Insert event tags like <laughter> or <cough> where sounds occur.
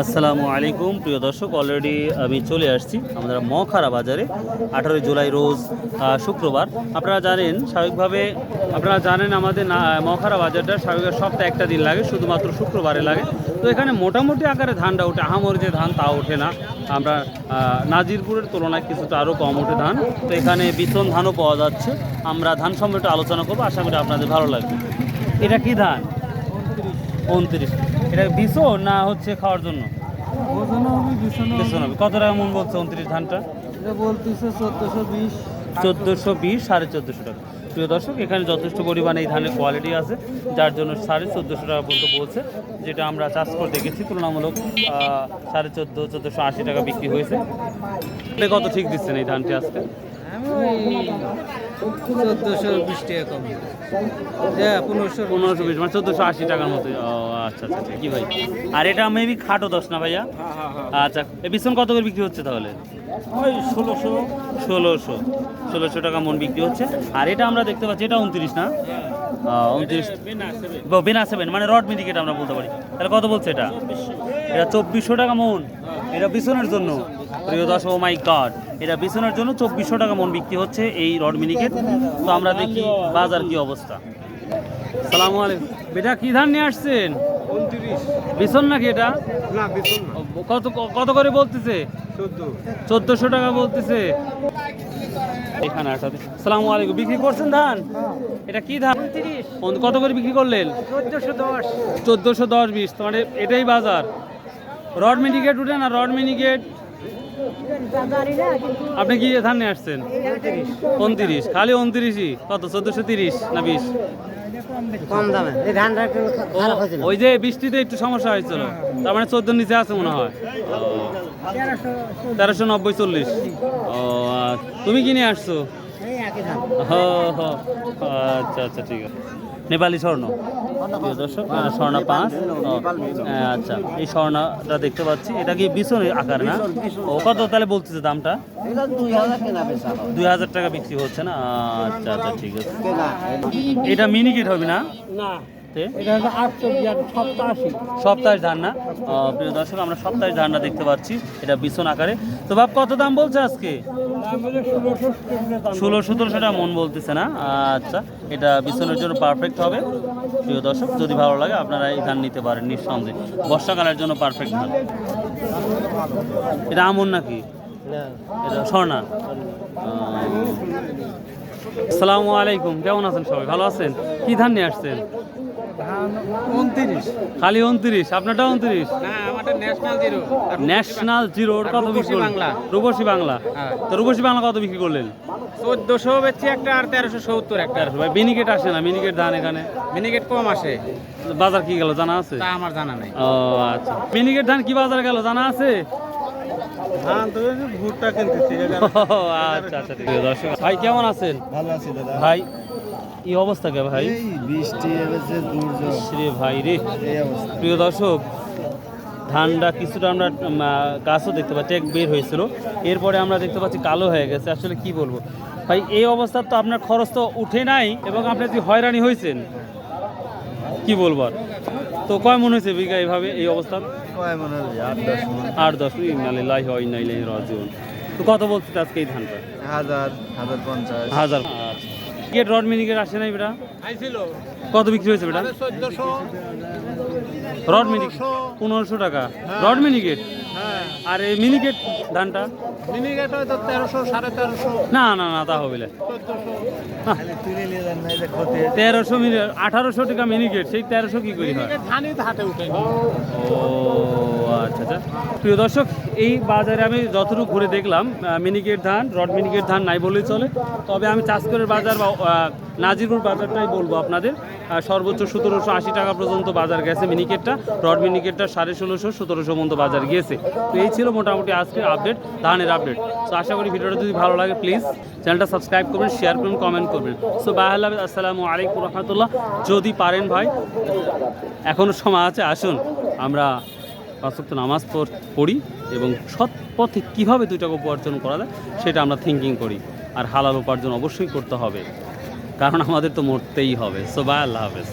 আসসালামু আলাইকুম প্রিয় দর্শক অলরেডি আমি চলে আসছি আমাদের মখারা বাজারে। আঠারোই জুলাই রোজ শুক্রবার। আপনারা জানেন স্বাভাবিকভাবে আপনারা জানেন আমাদের না মখারা বাজারটা স্বাভাবিক সপ্তাহে একটা দিন লাগে শুধুমাত্র শুক্রবারে লাগে। তো এখানে মোটামুটি আকারে ধানটা ওঠে। আহামর যে ধান তা ওঠে না। আমরা নাজিরপুরের তুলনায় কিছুটা আরও কম ওঠে ধান। তো এখানে বিচন ধানও পাওয়া যাচ্ছে। আমরা ধান সম্পর্কে আলোচনা করব। আশা করি আপনাদের ভালো লাগবে। এটা কি ধান? উনত্রিশ। এটা বিছন না হচ্ছে খাওয়ার জন্য? হবে কত টাকা মন বলছে উনত্রিশ ধানটা? এটা বলতেছে চোদ্দোশো বিশ। চোদ্দোশো বিশ সাড়ে চোদ্দোশো টাকা। প্রিয় দর্শক এখানে যথেষ্ট পরিমাণে এই ধানের কোয়ালিটি আছে যার জন্য সাড়ে চোদ্দোশো টাকা পর্যন্ত বলছে যেটা আমরা চাষ করে দেখেছি তুলনামূলক সাড়ে চোদ্দ চোদ্দোশো আশি টাকা বিক্রি হয়েছে। কত ঠিক দিচ্ছেন এই ধানটি আজকে? চোদ্দোশো বিশ টাকা কম। হ্যাঁ পনেরোশো পনেরোশো বিশ মানে চোদ্দোশো আশি টাকার মতো। ও আচ্ছা আচ্ছা আচ্ছা, কি ভাই? আর এটা মেবি খাটো দশ না ভাইয়া? আচ্ছা এই বিছন কত করে বিক্রি হচ্ছে তাহলে? ওই ষোলোশো। ষোলোশো। ষোলোশো টাকা মন বিক্রি হচ্ছে। আর এটা আমরা দেখতে পাচ্ছি এটা উনত্রিশ না? উনত্রিশ। বেনা সেভেন মানে রড মিনিকেট আমরা বলতে পারি। তাহলে কত বলছে এটা? এটা চব্বিশশো টাকা মন। এটা বিছনের জন্য। প্রিয় দশ ও মাই গড এটা বিছনের জন্য চব্বিশশো টাকা মন বিক্রি হচ্ছে এই রড মিনিকেট তো আমরা দেখি বাজার কি অবস্থা। সালামু আলাইকুম। বেটা কি ধান নিয়ে আসছেন? বিছন নাকি এটা? না কত কত করে বলতেছে? চোদ্দ। চোদ্দোশো টাকা বলতেছে। এখানে আসাতে সালামু আলাইকুম। বিক্রি করছেন ধান? এটা কি ধান? কত করে বিক্রি করলেন? চোদ্দোশো দশ। চোদ্দোশো দশ বিশ মানে এটাই বাজার। রড মিনিকেট উঠে না রড মিনিকেট আপনি কি ধান নিয়ে আসছেন? উনত্রিশ। খালি উনত্রিশই? কত? চোদ্দশো তিরিশ না বিশ? কম দামে। এই ধানটা একটু ও, ওই যে বৃষ্টিতে একটু সমস্যা হয়েছিল। তার মানে চোদ্দ নিচে আছে মনে হয়। তেরোশো নব্বই চল্লিশ। ও আচ্ছা। তুমি কি নিয়ে আসছো? আচ্ছা আচ্ছা ঠিক আছে। নেপালি স্বর্ণ? প্রিয় দর্শক স্বর্ণ পাঁচ। ও, আচ্ছা এই স্বর্ণটা দেখতে পাচ্ছি। এটা কি বিশন আকার না? ও কত তাহলে বলতেছে দামটা? দুই হাজার টাকা বিক্রি হচ্ছে না? আচ্ছা আচ্ছা ঠিক আছে। এটা মিনিকেট হবে না। সপ্তাহের ধান না প্রিয় দর্শক আমরা সপ্তাহের ধানটা দেখতে পাচ্ছি। এটা বিছন আকারে। তো বাপ কত দাম বলছে আজকে? ষোলো সতেরোশো টাকা মন বলতেছে না? আচ্ছা এটা বিছনের জন্য পারফেক্ট হবে। প্রিয় দর্শক যদি ভালো লাগে আপনারা এই ধান নিতে পারেন নিঃসন্দেহে। বর্ষাকালের জন্য পারফেক্ট ধান। এটা আমন নাকি? এটা স্বর্ণা। আসসালামু আলাইকুম। কেমন আছেন সবাই? ভালো আছেন? কি ধান নিয়ে আসছেন? খালি উনত্রিশ আপনারটা উনত্রিশ? ন্যাশনাল জিরো ন্যাশনাল কত বিক্রি বাংলা। রূপসী বাংলা। হ্যাঁ। তো রূপসী বাংলা কত বিক্রি করলেন? চোদ্দোশো বেচছি একটা আর তেরোশো সত্তর একটা। তেরোশো। ভাই মিনিকেট আসে না? মিনিকেট ধান এখানে? মিনিকেট কম আসে। বাজার কি গেল জানা আছে? আমার জানা নাই। ও আচ্ছা। মিনিকেট ধান কি বাজার গেল জানা আছে? <laughs> আচ্ছা আচ্ছা ভাই কেমন আছেন? ভালো আছি দাদা। ভাই কি অবস্থা কে ভাই? বৃষ্টি রে ভাই রে। প্রিয় দর্শক ধানটা কিছুটা আমরা গাছও দেখতে পাচ্ছি এক বের হয়েছিল। এরপরে আমরা দেখতে পাচ্ছি কালো হয়ে গেছে। আসলে কি বলব? ভাই এই অবস্থার তো আপনার খরচ তো উঠে নাই এবং আপনি যে হয়রানি হয়েছেন। কি বলব আর? তো কয় মনে হয়েছে বিঘা এইভাবে এই অবস্থা আট দশ ইনালিল্লাহ হয় নাইলাই রাজিউন। তো কত বলছে আজকে এই ধানটা? হাজার হাজার পঞ্চাশ। হাজার। গেট রড মিনিকেট আসে নাই বেটা? কত বিক্রি হয়েছে বেটা? রড মিনিকেট পনেরোশো টাকা। রড মিনিকেট হ্যাঁ আর এই মিনিকেট ধানটা? মিনিকেট হয়তো তেরোশো সাড়ে তেরোশো। না না না তা হবে হ্যাঁ। তেরোশো মিনিট আঠারোশো টাকা মিনিকেট সেই তেরোশো কি করি হয়? ধানই হাতে উঠে। ও আচ্ছা আচ্ছা। প্রিয় দর্শক এই বাজারে আমি যতটুকু ঘুরে দেখলাম মিনিকেট ধান রড মিনিকেট ধান নাই বললেই চলে। তবে আমি চাষকরের বাজার বা নাজিরপুর বাজারটাই বলব আপনাদের। সর্বোচ্চ সতেরোশো আশি টাকা পর্যন্ত বাজার গেছে মিনিকেটটা। রড মিনিকেটটা সাড়ে ষোলোশো সতেরোশো পর্যন্ত বাজার গিয়েছে। তো এই ছিল মোটামুটি আজকের আপডেট ধানের আপডেট তো আশা করি ভিডিওটা যদি ভালো লাগে প্লিজ চ্যানেলটা সাবস্ক্রাইব করবেন শেয়ার করবেন কমেন্ট করবেন। সো বাহাল্লাহ আসসালামু আলাইকুম রহমতুল্লাহ। যদি পারেন ভাই এখনও সময় আছে, আসুন। আমরা পাঁচক্ত নামাজ পড়- পড়ি এবং সৎ পথে কীভাবে দুই টাকা উপার্জন করা যায়, সেটা আমরা থিঙ্কিং করি। আর হালাল উপার্জন অবশ্যই করতে হবে। কারণ আমাদের তো মরতেই হবে। সো বাই আল্লাহ হাফেজ।